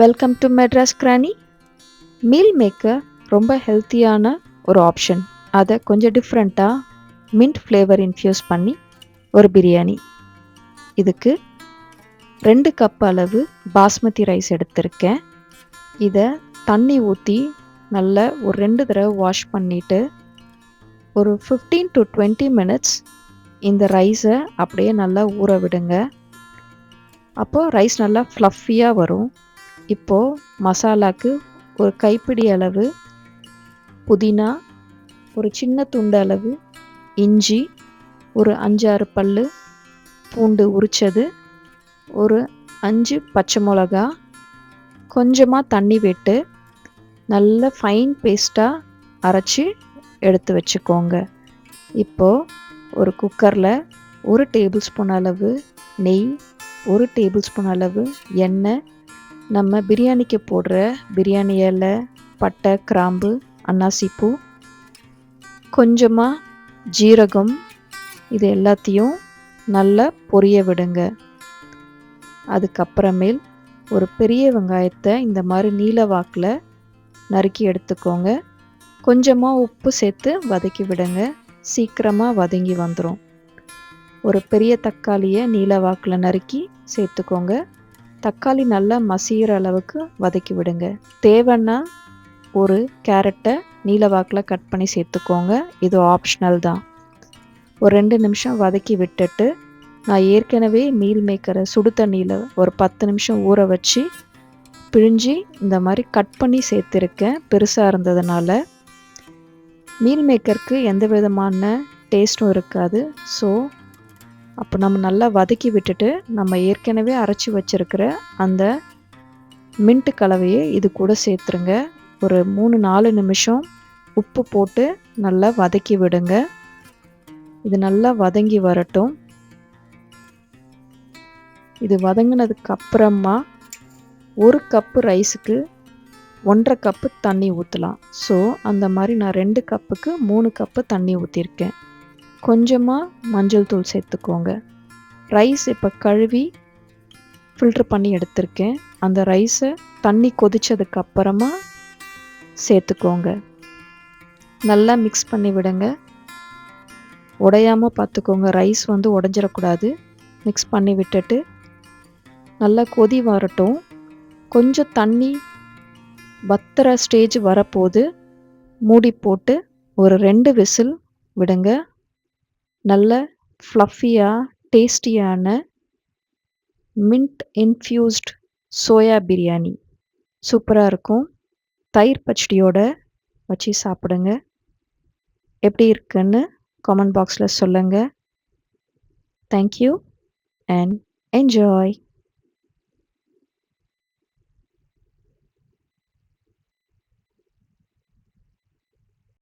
Welcome to Madras granny meal maker ரொம்ப ஹெல்த்தியான ஒரு ஆப்ஷன் அதை கொஞ்சம் டிஃப்ரெண்ட்டாக மின்ட் ஃப்ளேவர் இன்ஃப்யூஸ் பண்ணி ஒரு பிரியாணி இதுக்கு ரெண்டு கப் அளவு பாஸ்மதி ரைஸ் எடுத்திருக்கேன். இதை தண்ணி ஊற்றி நல்லா ஒரு ரெண்டு தடவை வாஷ் பண்ணிவிட்டு ஒரு ஃபிஃப்டீன் டு டுவெண்ட்டி மினிட்ஸ் இந்த ரைஸை அப்படியே நல்லா ஊற விடுங்க. அப்போது ரைஸ் நல்லா ஃப்ளஃபியாக வரும். இப்போது மசாலாக்கு ஒரு கைப்பிடி அளவு புதினா ஒரு சின்ன துண்டு அளவு இஞ்சி ஒரு அஞ்சாறு பல் பூண்டு உரித்தது ஒரு அஞ்சு பச்சை மிளகா கொஞ்சமாக தண்ணி விட்டு நல்ல ஃபைன் பேஸ்ட்டாக அரைச்சி எடுத்து வச்சுக்கோங்க. இப்போது ஒரு குக்கரில் ஒரு டேபிள் ஸ்பூன் அளவு நெய் ஒரு டேபிள் ஸ்பூன் அளவு எண்ணெய் நம்ம பிரியாணிக்கு போடுற பிரியாணி இலை பட்டை கிராம்பு அன்னாசிப்பூ கொஞ்சமாக ஜீரகம் இது எல்லாத்தையும் நல்லா பொரிய விடுங்க. அதுக்கப்புறமேல் ஒரு பெரிய வெங்காயத்தை இந்த மாதிரி நீல வாக்கில் நறுக்கி எடுத்துக்கோங்க. கொஞ்சமாக உப்பு சேர்த்து வதக்கி விடுங்க. சீக்கிரமாக வதங்கி வந்துடும் ஒரு பெரிய தக்காளியை நீல வாக்கில் நறுக்கி சேர்த்துக்கோங்க. தக்காளி நல்லா மசிகிற அளவுக்கு வதக்கி விடுங்க. தேவைன்னா ஒரு கேரட்டை நீல வாக்கில் கட் பண்ணி சேர்த்துக்கோங்க. இது ஆப்ஷனல் தான். ஒரு ரெண்டு நிமிஷம் வதக்கி விட்டுட்டு நான் ஏற்கனவே மீல் மேக்கரை சுடு தண்ணியில் ஒரு பத்து நிமிஷம் ஊற வச்சு பிழிஞ்சி இந்த மாதிரி கட் பண்ணி சேர்த்துருக்கேன். பெருசாக இருந்ததுனால. மீல் மேக்கருக்கு எந்த விதமான டேஸ்ட்டும் இருக்காது. ஸோ அப்போ நம்ம நல்லா வதக்கி விட்டுட்டு நம்ம ஏற்கனவே அரைச்சி வச்சுருக்கிற அந்த மின்ட்டு கலவையை இது கூட சேர்த்துருங்க. ஒரு மூணு நாலு நிமிஷம் உப்பு போட்டு நல்லா வதக்கி விடுங்க. இது நல்லா வதங்கி வரட்டும். இது வதங்கினதுக்கு அப்புறமா ஒரு கப்பு ரைஸுக்கு ஒன்றரை கப்பு தண்ணி ஊற்றலாம் ஸோ அந்த மாதிரி நான் ரெண்டு கப்புக்கு மூணு கப்பு தண்ணி ஊற்றிருக்கேன் கொஞ்சமாக மஞ்சள் தூள் சேர்த்துக்கோங்க. ரைஸ் இப்போ கழுவி ஃபில்ட்ரு பண்ணி எடுத்திருக்கேன். அந்த ரைஸை தண்ணி கொதிச்சதுக்கு அப்புறமா சேர்த்துக்கோங்க. நல்லா மிக்ஸ் பண்ணி விடுங்க. உடையாமல் பார்த்துக்கோங்க. ரைஸ் வந்து உடஞ்சிடக்கூடாது. மிக்ஸ் பண்ணி விட்டுட்டு நல்லா கொதி வரட்டும். கொஞ்சம் தண்ணி வத்துற ஸ்டேஜ் வரப்போது மூடி போட்டு ஒரு ரெண்டு விசில் விடுங்க. நல்ல ஃப்ளஃபியாக டேஸ்டியான மின்ட் இன்ஃப்யூஸ்ட் சோயா பிரியாணி சூப்பராக இருக்கும். தயிர் பச்சடியோட வச்சு சாப்பிடுங்க. எப்படி இருக்குன்னு காமெண்ட் பாக்ஸில் சொல்லுங்கள் தேங்க்யூ அண்ட் என்ஜாய்